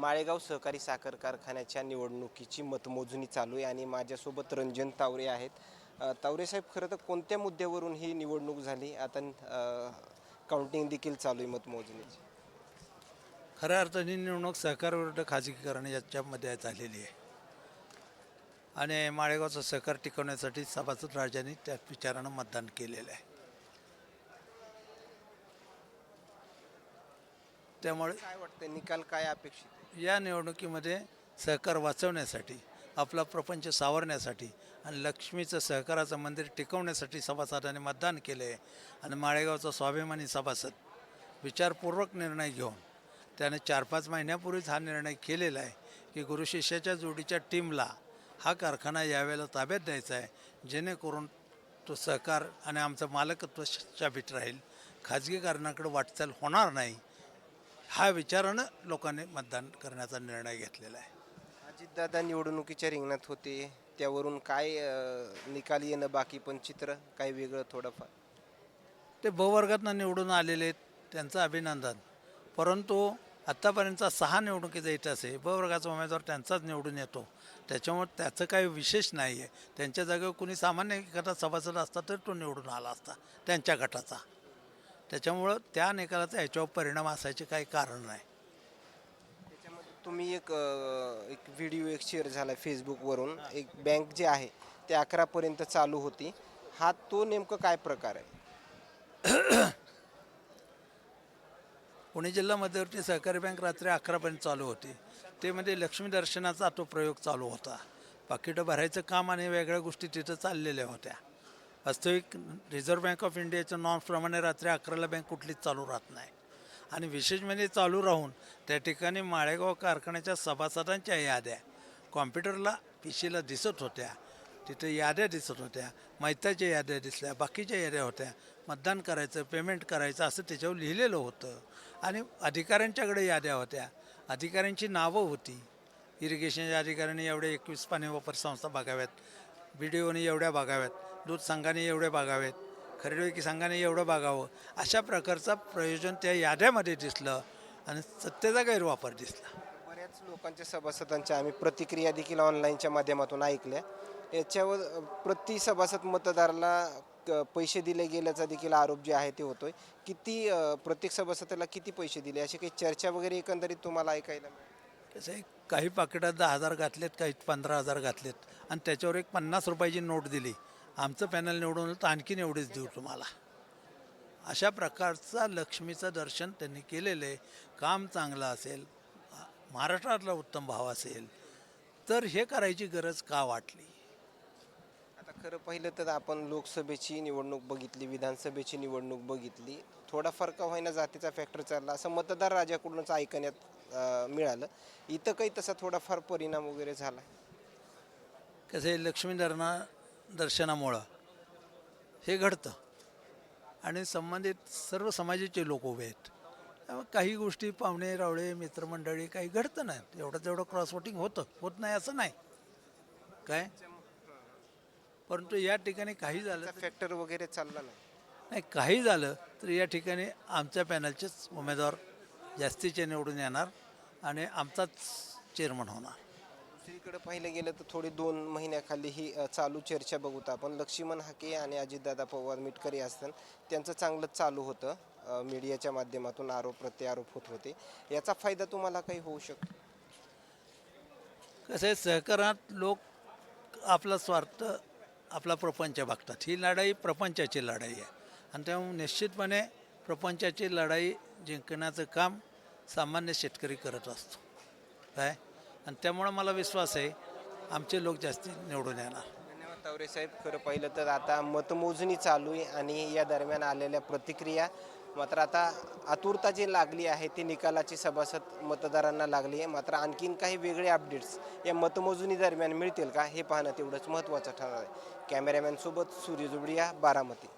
माळेगाव सहकारी साखर कारखान्याच्या निवडणुकीची मतमोजणी चालू आहे आणि माझ्यासोबत रंजन तावरे आहेत. तावरे साहेब खरं तर कोणत्या मुद्द्यावरून ही निवडणूक झाली? आता काउंटिंग देखील चालू आहे मतमोजणीची. खऱ्या अर्थाने निवडणूक सहकार विरुद्ध खाजगीकरण याच्यामध्ये झालेली आहे. आणि माळेगावचं सहकार टिकवण्यासाठी सभासद राजांनी त्या विचारानं मतदान केलेलं आहे. त्यामुळे काय वाटतं निकाल काय अपेक्षित? या निवडणुकीमध्ये सहकार वाचवण्यासाठी आपला प्रपंच सावरण्यासाठी आणि लक्ष्मीचं सहकाराचं मंदिर टिकवण्यासाठी सभासदाने मतदान केलं आहे आणि माळेगावचा स्वाभिमानी सभासद विचारपूर्वक निर्णय घेऊन त्याने चार पाच महिन्यापूर्वीच हा निर्णय केलेला आहे की गुरु शिष्याच्या जोडीच्या टीमला हा कारखाना यावेळेला ताब्यात द्यायचा आहे जेणेकरून तो सहकार आणि आमचं मालकत्व शाबीत राहील. खाजगीकरणाकडे वाटचाल होणार नाही. हा विचारानं लोकांनी मतदान करण्याचा निर्णय घेतलेला आहे. अजितदादा निवडणुकीच्या रिंगणात होते. त्यावरून काय अ, निकाल येणं बाकी पण चित्र काय वेगळं थोडंफार? ते ब वर्गातनं निवडून आलेले आहेत त्यांचं अभिनंदन. परंतु आत्तापर्यंतचा सहा निवडणुकीचा इतिहास आहे. ब वर्गाचा उमेदवार त्यांचाच निवडून येतो. त्याच्यामुळे त्याचं काही विशेष नाही आहे त्यांच्या जागेवर कुणी सामान्य गटात सभासद असता तर तो निवडून आला असता त्यांच्या गटाचा. त्याच्यामुळं त्या निकालाचा याच्यावर परिणाम असायचे काही कारण नाही. त्याच्यामध्ये तुम्ही एक अ, एक व्हिडिओ एक शेअर झाला फेसबुकवरून एक बँक जे आहे ते अकरापर्यंत चालू होती. हा तो नेमकं काय प्रकार आहे? पुणे जिल्हा मध्यवर्ती सहकारी बँक रात्री अकरापर्यंत चालू होती. ते म्हणजे लक्ष्मी दर्शनाचा तो प्रयोग चालू होता. पाकिटं भरायचं काम आणि वेगळ्या गोष्टी तिथं चाललेल्या होत्या. वास्तविक रिझर्व्ह बँक ऑफ इंडियाच्या नॉर्म्सप्रमाणे रात्री अकराला बँक कुठलीच चालू राहत नाही. आणि विशेष म्हणजे चालू राहून त्या ठिकाणी माळेगाव कारखान्याच्या सभासदांच्या याद्या कॉम्प्युटरला पीशीला दिसत होत्या तिथे याद्या दिसत होत्या मैताच्या याद्या दिसल्या बाकीच्या याद्या होत्या मतदान करायचं पेमेंट करायचं असं त्याच्यावर लिहिलेलं होतं. आणि अधिकाऱ्यांच्याकडे याद्या होत्या. अधिकाऱ्यांची नावं होती. इरिगेशनच्या अधिकाऱ्यांनी एवढे एकवीस पाणी वापर संस्था बघाव्यात बी डी ओने एवढ्या बघाव्यात. दूध संघाने एवढे बघावेत. खरेदी संघाने एवढं बघावं. अशा प्रकारचं प्रयोजन त्या याद्यामध्ये दिसलं आणि सत्तेचा गैरवापर दिसला. बऱ्याच लोकांच्या सभासदांच्या आम्ही प्रतिक्रिया देखील ऑनलाईनच्या माध्यमातून ऐकल्या. याच्यावर प्रति सभासद मतदाराला पैसे दिले गेल्याचा देखील आरोप जे आहे ते होतोय. किती प्रत्येक सभासदाला किती पैसे दिले? अशी काही चर्चा वगैरे एकंदरीत तुम्हाला ऐकायला? कसं आहे काही पाकिटात दहा हजार घातलेत काही पंधरा हजार घातलेत. आणि त्याच्यावर एक पन्नास रुपयाची नोट दिली. आमचं पॅनल निवडून आलं तर आणखीन एवढेच देऊ तुम्हाला. अशा प्रकारचा लक्ष्मीचं दर्शन त्यांनी केलेलं आहे. काम चांगलं असेल महाराष्ट्रातला उत्तम भाव असेल तर हे करायची गरज का वाटली? आता खरं पाहिलं तर आपण लोकसभेची निवडणूक बघितली विधानसभेची निवडणूक बघितली. थोडाफार का होईना जातीचा फॅक्टर चालला. असं मतदार राजाकडूनच ऐकण्यात मिळालं. इथं काही तसा थोडाफार परिणाम वगैरे झाला. कसं आहे लक्ष्मी दर्ना दर्शनामुळं हे घडतं. आणि संबंधित सर्व समाजाचे लोक उभे आहेत. काही गोष्टी पाहुणे रावळे मित्रमंडळी काही घडतं नाही. एवढं तेवढं क्रॉस वोटिंग होतं. होत नाही असं नाही. काय? परंतु या ठिकाणी काही झालं फॅक्टर वगैरे चालला नाही काही झालं तर या ठिकाणी आमच्या पॅनलचेच उमेदवार जास्तीचे निवडून येणार आणि आमचाच चेअरमन होणार. दुसरीकडे पाहिलं गेलं तर थोडी दोन महिन्याखाली ही अ, चालू चर्चा बघूत आपण. लक्ष्मण हाके आणि अजितदादा पवार मिटकरी असतात त्यांचं चांगलंच चालू होतं. अ, मीडियाच्या माध्यमातून आरोप प्रत्यारोप होत होते. याचा फायदा तुम्हाला काही होऊ शकतो? कसं आहे सहकारात लोक आपला स्वार्थ आपला प्रपंच बघतात. ही लढाई प्रपंचाची लढाई आहे. आणि त्यामुळे निश्चितपणे प्रपंचाची लढाई जिंकण्याचं काम सामान्य शेतकरी करत असतो. काय? आणि त्यामुळं मला विश्वास आहे आमचे लोक जास्ती निवडून येणार. धन्यवाद तावरे साहेब. खरं पाहिलं तर आता मतमोजणी चालू आहे आणि या दरम्यान आलेल्या प्रतिक्रिया मात्र आता आतुरता जी लागली आहे ती निकालाची सभासद मतदारांना लागली आहे. मात्र आणखीन काही वेगळे अपडेट्स या मतमोजणी दरम्यान मिळतील का हे पाहणं तेवढंच महत्त्वाचं ठरणार आहे. कॅमेरामॅनसोबत सूर्य जुबडिया बारामती.